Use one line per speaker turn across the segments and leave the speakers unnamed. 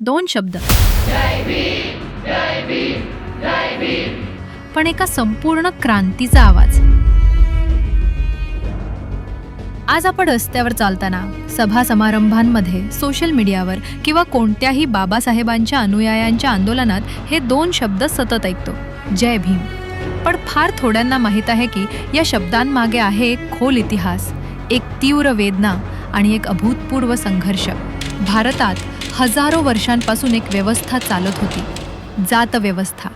दोन शब्द. पण एका संपूर्ण क्रांतीचा आवाज. आज आपण रस्त्यावर चालताना सभा समारंभांमध्ये सोशल मीडियावर किंवा कोणत्याही बाबासाहेबांच्या अनुयायांच्या आंदोलनात हे दोन शब्द सतत ऐकतो. जय भीम. पण फार थोड्यांना माहीत आहे की या शब्दांमागे आहे एक खोल इतिहास एक तीव्र वेदना आणि एक अभूतपूर्व संघर्ष. भारतात हजारो वर्षांपासून एक व्यवस्था चालत होती जात व्यवस्था.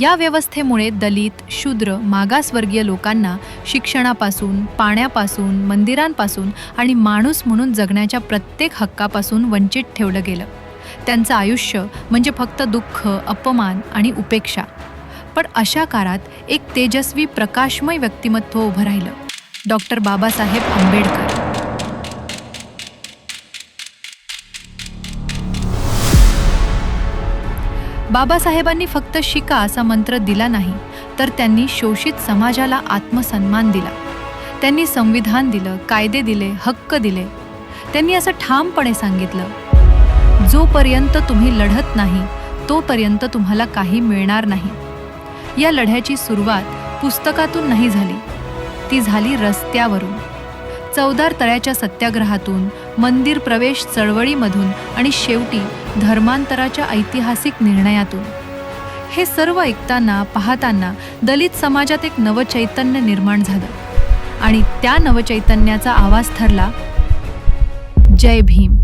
या व्यवस्थेमुळे दलित शूद्र मागासवर्गीय लोकांना शिक्षणापासून पाण्यापासून मंदिरांपासून आणि माणूस म्हणून जगण्याच्या प्रत्येक हक्कापासून वंचित ठेवलं गेलं. त्यांचं आयुष्य म्हणजे फक्त दुःख अपमान आणि उपेक्षा. पण अशा काळात एक तेजस्वी प्रकाशमय व्यक्तिमत्व उभं राहिलं. डॉक्टर बाबासाहेब आंबेडकर. बाबासाहेबांनी फक्त शिका असा मंत्र दिला नाही तर त्यांनी शोषित समाजाला आत्मसन्मान दिला. त्यांनी संविधान दिलं कायदे दिले हक्क दिले. त्यांनी असं ठामपणे सांगितलं जोपर्यंत तुम्ही लढत नाही तोपर्यंत तुम्हाला काही मिळणार नाही. या लढ्याची सुरुवात पुस्तकातून नाही झाली. ती झाली रस्त्यावरून. चौदार तळ्याच्या सत्याग्रहातून मंदिर प्रवेश चळवळीमधून आणि शेवटी धर्मांतराच्या ऐतिहासिक निर्णयातून. हे सर्व ऐकताना पाहताना दलित समाजात एक नवचैतन्य निर्माण झालं. आणि त्या नवचैतन्याचा आवाज ठरला जय भीम.